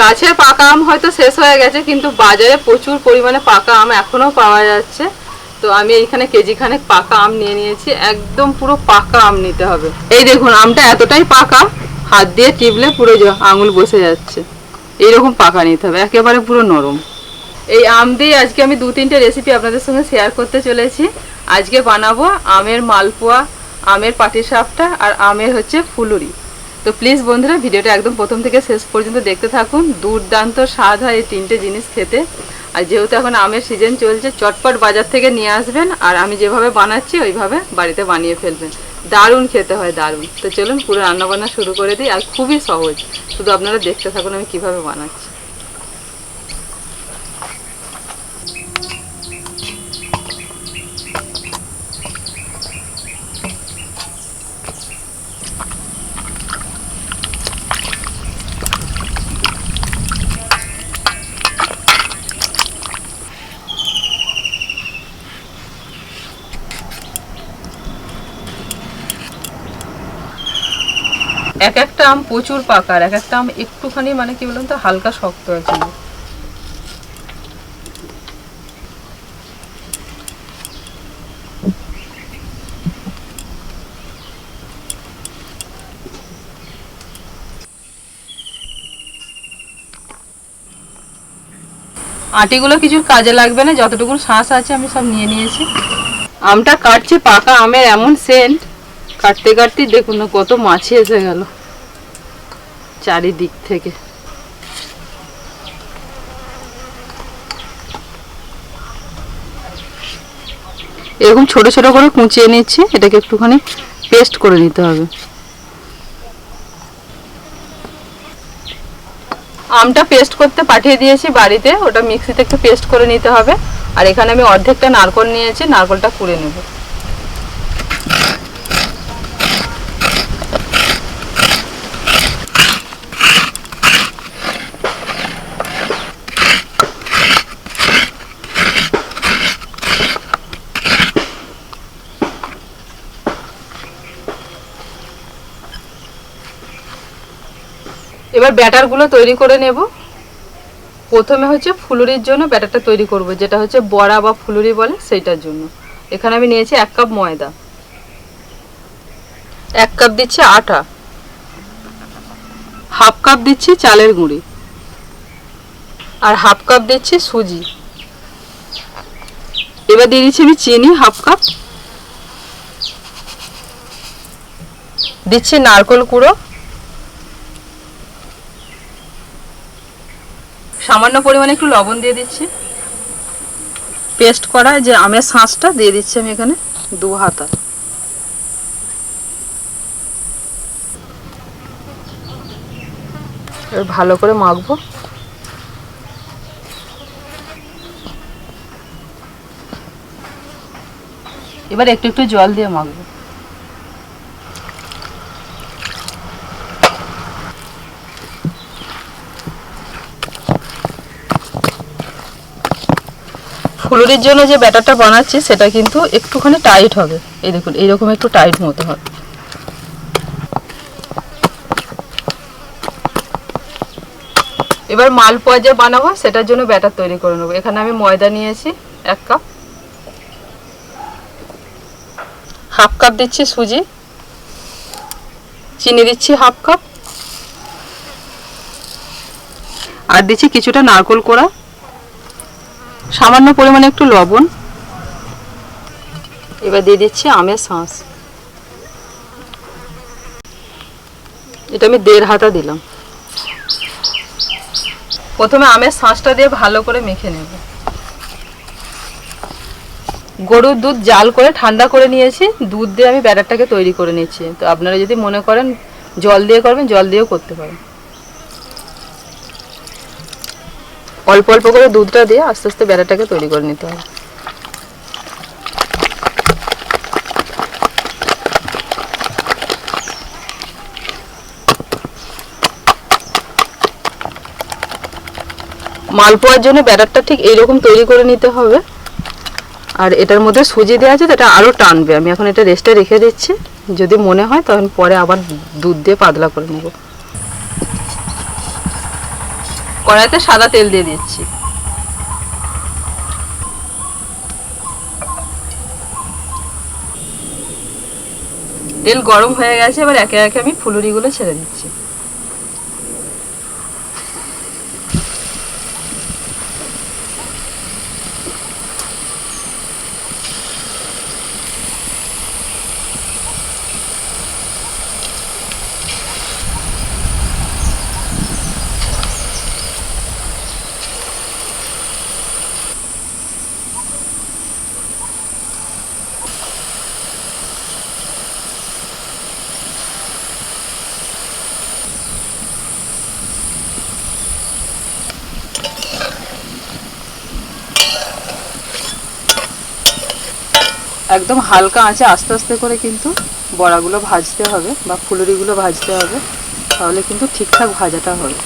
গাছের পাকা আম হয়তো শেষ হয়ে গেছে, কিন্তু বাজারে প্রচুর পরিমাণে পাকা আম এখনও পাওয়া যাচ্ছে। তো আমি এইখানে কেজি খানেক পাকা আম নিয়ে নিয়েছি, একদম পুরো পাকা আম নিতে হবে। এই দেখুন, আমটা এতটাই পাকা, হাত দিয়ে টিপলে পুরো আঙুল বসে যাচ্ছে। এইরকম পাকা নিতে হবে, একেবারে পুরো নরম। এই আম দিয়ে আজকে আমি দু তিনটে রেসিপি আপনাদের সঙ্গে শেয়ার করতে চলেছি। আজকে বানাবো আমের মালপোয়া, আমের পাটি পাটিসাপটা আর আমের হচ্ছে ফুলুরি। তো প্লিজ বন্ধুরা, ভিডিওটা একদম প্রথম থেকে শেষ পর্যন্ত দেখতে থাকুন। দুর্দান্ত স্বাদ হয় এই তিনটে জিনিস খেতে। আর যেহেতু এখন আমের সিজন চলছে, চটপট বাজার থেকে নিয়ে আসবেন আর আমি যেভাবে বানাচ্ছি, ওইভাবে বাড়িতে বানিয়ে ফেলবেন। দারুণ খেতে হয়, দারুণ। তো চলুন, পুরো রান্নাবান্না শুরু করে দিই, আর খুবই সহজ। শুধু আপনারা দেখতে থাকুন আমি কীভাবে বানাচ্ছি। এক একটা আম প্রচুর পাকা আর এক একটা আম একটুখানি মানে কি বলুন তো, হালকা শক্ত আছে আটিগুলো কিছু কাজে লাগবে না যতটুকু শ্বাস আছে আমি সব নিয়ে নিয়েছি। আমটা কাটছে পাকা আমের এমন সেন্ট কাটতে কাটতে দেখুন কত মাছি এসে গেল। চারিদিক থেকে। এরকম ছোট ছোট করে কুচিয়ে নিচ্ছি, এটাকে একটুখানি পেস্ট করে নিতে হবে। আমটা পেস্ট করতে পাঠিয়ে দিয়েছি বাড়িতে, ওটা মিক্সিতে একটু পেস্ট করে নিতে হবে। আর এখানে আমি অর্ধেকটা নারকল নিয়েছি, নারকলটা কুড়ে নেব। এবার ব্যাটারগুলো তৈরি করে নেব। প্রথমে হচ্ছে ফুলুরির জন্য ব্যাটারটা তৈরি করব, যেটা হচ্ছে বড়া বা ফুলুরি বলে সেইটার জন্য। এখানে আমি নিয়েছি এক কাপ ময়দা। এক কাপ দিচ্ছি আটা। হাফ কাপ দিচ্ছি চালের গুঁড়ি। আর হাফ কাপ দিচ্ছি সুজি। এবার দিয়ে দিচ্ছি আমি চিনি হাফ কাপ। দিচ্ছি নারকল কুড়ো। সামান্য পরিমাণে একটু লবণ দিয়ে দিচ্ছি। পেস্ট করা যে আমের শাঁসটা দিয়ে দিচ্ছি আমি এখানে দু হাতা। ভালো করে মাখবো। এবার একটু একটু জল দিয়ে মাখবো। ফুলুরির জন্য যে ব্যাটারটা বানাচ্ছি, সেটা কিন্তু একটুখানি টাইট হবে। এই দেখুন, এইরকম একটু টাইট মতো হবে এবার মালপোয়া যে বানাবো, সেটার জন্য ব্যাটার তৈরি করে নেব। এখানে আমি ময়দা নিয়েছি, এক কাপ। হাফ কাপ দিচ্ছি সুজি। চিনি দিচ্ছি হাফ কাপ। আর দিচ্ছি কিছুটা নারকোল কোড়া। সামান্য পরিমাণে একটু লবণ। এবার দিয়ে দিচ্ছি আমের শাঁস এটা আমি দেড় হাতা দিলাম। প্রথমে আমের শাঁসটা দিয়ে ভালো করে মেখে নেব। গরুর দুধ জাল করে ঠান্ডা করে নিয়েছি। দুধ দিয়ে আমি ব্যাটারটাকে তৈরি করে নিচ্ছি। তো আপনারা যদি মনে করেন, জল দিয়ে করবেন, জল দিয়েও করতে পারেন। অল্প অল্প করে দুধটা দিয়ে আস্তে আস্তে বেড়াটাকে তৈরি করে নিতে হবে। মালপোয়ার জন্য ব্যাটারটা ঠিক এইরকম তৈরি করে নিতে হবে। আর এটার মধ্যে সুজি দেওয়া আছে এটা আরও টানবে। আমি এখন এটা রেস্টে রেখে দিচ্ছি। যদি মনে হয়, তখন পরে আবার দুধ দিয়ে পাতলা করে নেব। কড়াইতে সাদা তেল দিয়ে দিচ্ছি। তেল গরম হয়ে গেছে, এবার একে একে আমি ফুলুরিগুলো ছেড়ে দিচ্ছি। একদম হালকা আঁচে আস্তে আস্তে করে কিন্তু বড়াগুলো ভাজতে হবে বা ফুলুরিগুলো ভাজতে হবে, তাহলে কিন্তু ঠিকঠাক ভাজাটা হবে।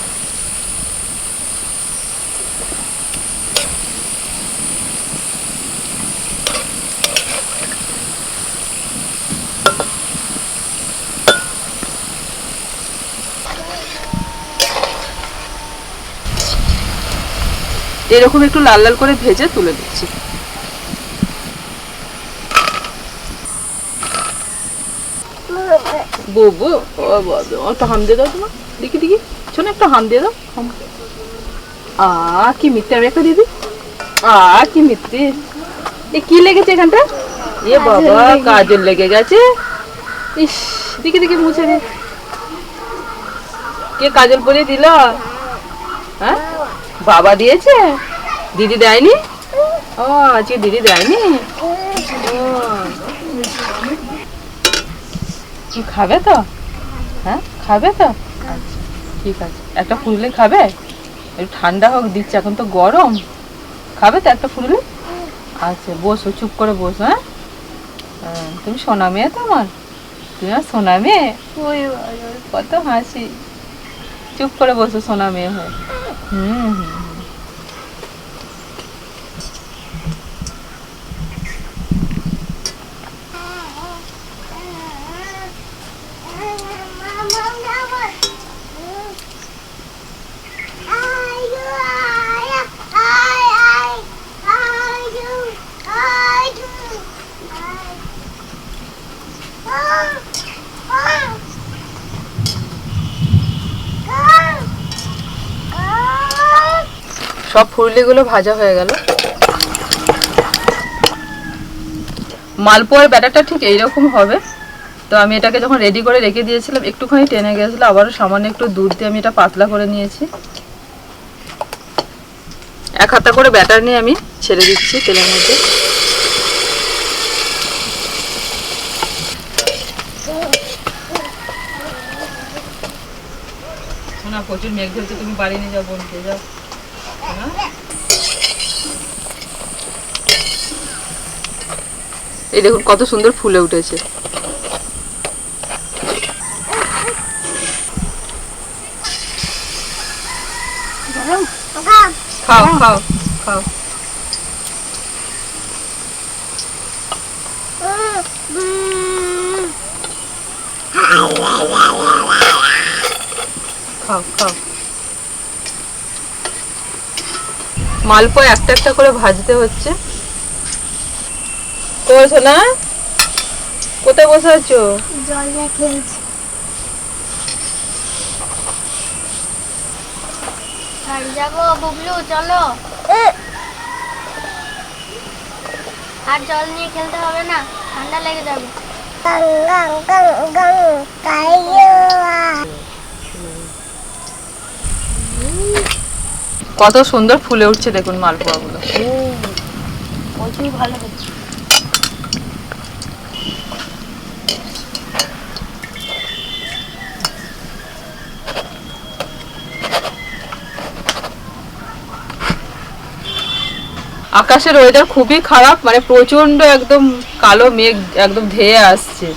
এরকম একটু লাল লাল করে ভেজে তুলে দিচ্ছি বুবু একটা হাম দিয়ে দাও তোমার দেখি দেখি। শোনো একটা হাম দিয়ে দাও। আ কি মিথ্যে আমি একটা দিদি আ কি মিথ্যে। এ কি লেগেছে এখানটা? এ বাবা কাজল লেগে গেছে। ইস দেখি দেখি মুছে দে কে কাজল পরিয়ে দিল? হ্যাঁ? বাবা দিয়েছে? দিদি দেয়নি? ও আজকে দিদি দেয়নি? কি খাবে তো? হ্যাঁ? খাবে তো? আচ্ছা ঠিক আছে। একটা ফুললে খাবে? একটু ঠান্ডা হোক দিচ্ছে। এখন তো গরম। খাবে তো একটা ফুললে? আচ্ছা বসো চুপ করে বসো হ্যাঁ? হ্যাঁ, তুমি সোনা মেয়ে তো আমার তুমি আমার সোনা মেয়ে? ওই কত হাসি। চুপ করে বসো সোনা মেয়ে হয়ে। হুম হুম। সব ফুললিগুলো ভাজা হয়ে গেল। মালপোয়ার ব্যাটারটা ঠিক এইরকম হবে। তো আমি এটাকে যখন রেডি করে রেখে দিয়েছিলাম, একটুখানি টেনে গেছিল আবারও সামান্য একটু দুধ দিয়ে আমি এটা পাতলা করে নিয়েছি। এক হাতা করে ব্যাটার নিয়ে আমি ছেড়ে দিচ্ছি তেলের মধ্যে। প্রচুর মেঘ ধরছে, তুমি বাড়ি নিয়ে যাও, বোনকে যাও? এই দেখুন কত সুন্দর ফুলে উঠেছে। খাও খাও খাও। খাও খাও। মালপোয়া একটা একটা করে ভাজতে হচ্ছে করেছ না কোথায় বসে আছো জল খেলছি বাড়ি যাব বুবলু চলো আর জল নিয়ে খেলতে হবে না ঠান্ডা লেগে যাবে কত সুন্দর ফুলে উঠছে দেখুন মালপোয়া গুলো ভালো হচ্ছে। আকাশের ওয়েদার খুবই খারাপ মানে প্রচণ্ড একদম কালো মেঘ একদম ধেয়ে আসছে।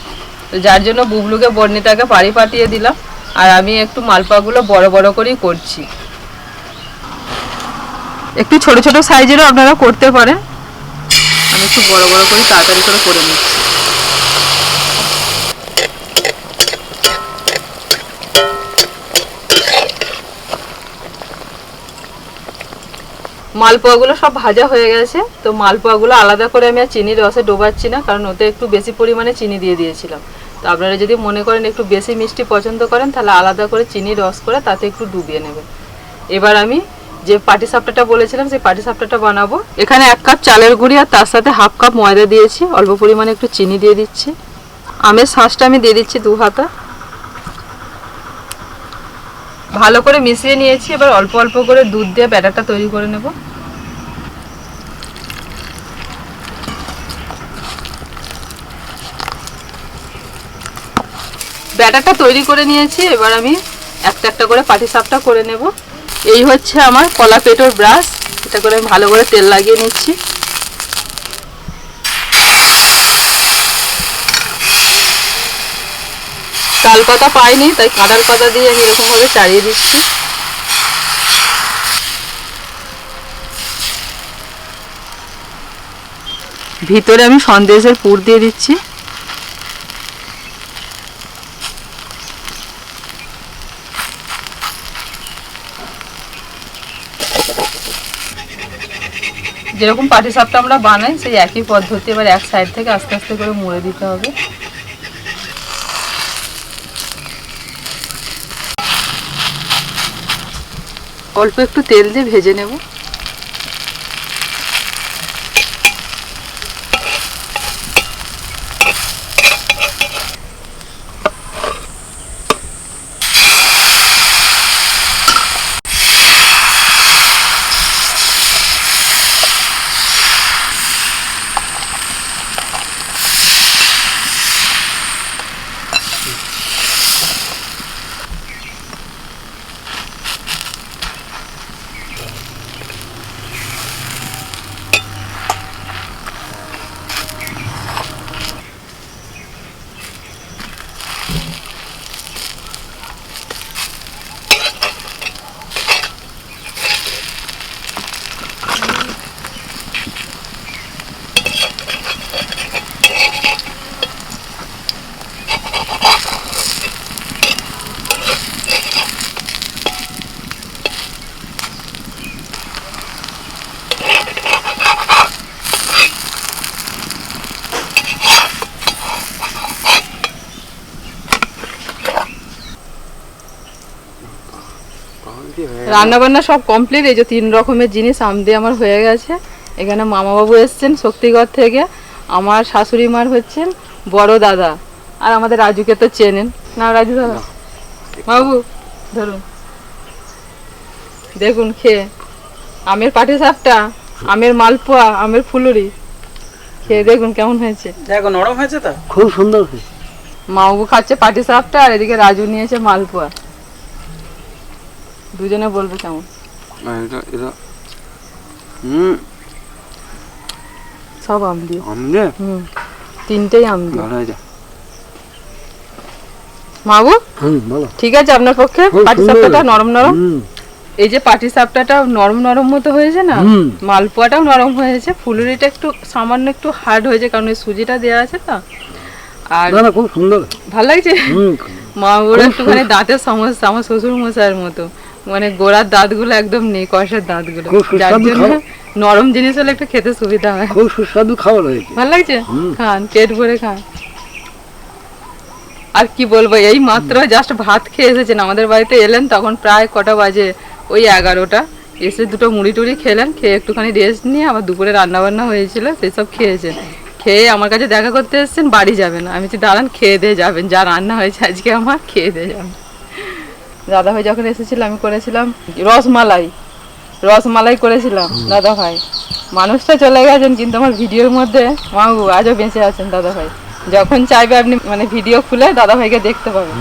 তো যার জন্য বুবলুকে বর্ণিতাকে পাড়ি পাঠিয়ে দিলাম আর আমি একটু মালপাগুলো বড় বড় করেই করছি। একটু ছোট ছোট সাইজেরও আপনারা করতে পারেন। আমি একটু বড় বড় করে তাড়াতাড়ি করে করে নিচ্ছি। মালপোয়াগুলো সব ভাজা হয়ে গেছে, তো মালপোয়াগুলো আলাদা করে আমি আর চিনির রসে ডোবাচ্ছি না, কারণ ওতে একটু বেশি পরিমাণে চিনি দিয়ে দিয়েছিলাম। তো আপনারা যদি মনে করেন একটু বেশি মিষ্টি পছন্দ করেন, তাহলে আলাদা করে চিনি রস করে তাতে একটু ডুবিয়ে নেবেন। এবার আমি যে পাটি সাপটাটা বলেছিলাম, সেই পাটি সাপটাটা বানাবো। এখানে এক কাপ চালের গুঁড়ি আর তার সাথে হাফ কাপ ময়দা দিয়েছি। অল্প পরিমাণে একটু চিনি দিয়ে দিচ্ছি। আমের শাঁসটা আমি দিয়ে দিচ্ছি দু হাতা। ভালো করে মিশিয়ে নিয়েছি, এবার অল্প অল্প করে দুধ দিয়ে ব্যাটারটা তৈরি করে নেব। ব্যাটারটা তৈরি করে নিয়েছি, এবার আমি একটা একটা করে পাটি সাপটা করে নেব। এই হচ্ছে আমার কলা পেটোর ব্রাশ। এটা করে আমি ভালো করে তেল লাগিয়ে নিচ্ছি। তাল পাতা পাইনি, তাই কাঁঠাল পাতা দিয়ে আমি এরকমভাবে চাড়িয়ে দিচ্ছি। ভিতরে আমি সন্দেশের পুর দিয়ে দিচ্ছি। যেরকম পাটি সাপটা আমরা বানাই, সেই একই পদ্ধতি এবার এক সাইড থেকে আস্তে আস্তে করে মুড়ে দিতে হবে। অল্প একটু তেল দিয়ে ভেজে নেব। রান্না বান্না সব কমপ্লিট এই যে তিন রকমের জিনিস আম দিয়ে আমার হয়ে গেছে। এখানে মামা বাবু এসছেন শক্তিগড় থেকে। আমার শাশুড়ি মার হচ্ছেন বড় দাদা। আর আমাদের রাজুকে তো চেনেন। না রাজু দাদা? বাবু ধরুন। দেখুন খেয়ে। আমের পাটি সাপটা আমের মালপোয়া আমের ফুলুরি। খেয়ে দেখুন কেমন হয়েছে। দেখো নরম হয়েছে তো? খুব সুন্দর হয়েছে। মামু খাচ্ছে পাটি সাপটা আর এদিকে রাজু নিয়েছে মালপোয়া। দুজনে বলবে কেমন? এটা এটা হুম। সব আম দিয়ে। আমলে হুম তিনটেই আম দিয়ে। ভালো হয়েছে মাবু? হুম ভালো ঠিক আছে আপনার পক্ষে? পাটি। সাপটাটা নরম নরম? এই যে পাটি সাপটাটা নরম নরম মতো হয়েছে না মালপোয়াটাও নরম হয়েছে ফুলুরিটা একটু সামান্য একটু হার্ড হয়েছে কারণ ওই সুজিটা দেওয়া আছে তো। আর না খুব সুন্দর। ভালো লাগছে? হুম। মা ওর একটুখানি দাঁতের সমস্যা আমার শ্বশুর মশাইয়ের মতো। মানে গোড়ার দাঁতগুলো একদম নেই কষের দাঁতগুলো। যার জন্য নরম জিনিস হলে একটু খেতে সুবিধা হয়। খুব সুস্বাদু খাবার হয়েছে। ভালো লাগছে? খান পেট ভরে খান। আর কি বলব এই মাত্র জাস্ট ভাত খেয়ে এসেছেন। আমাদের বাড়িতে এলেন তখন প্রায় কটা বাজে ওই এগারোটা। এসে দুটো মুড়ি টুড়ি খেলেন খেয়ে একটুখানি রেস্ট নিয়ে আবার দুপুরে রান্না বান্না হয়েছিল সেসব খেয়েছেন। খেয়ে আমার কাছে দেখা করতে এসেছেন বাড়ি যাবেন। আমি দাঁড়ান খেয়ে দিয়ে যাবেন। যা রান্না হয়েছে আজকে আমার খেয়ে দিয়ে যাবেন। দাদা ভাই যখন এসেছিল আমি করেছিলাম রসমালাই। রসমালাই করেছিলাম দাদা ভাই মানুষটা চলে গেছেন কিন্তু আমার ভিডিওর মধ্যে মাগু আজও বেঁচে আছেন দাদা ভাই যখন চাইবে আপনি মানে ভিডিও খুলে দাদা ভাইকে দেখতে পাবেন।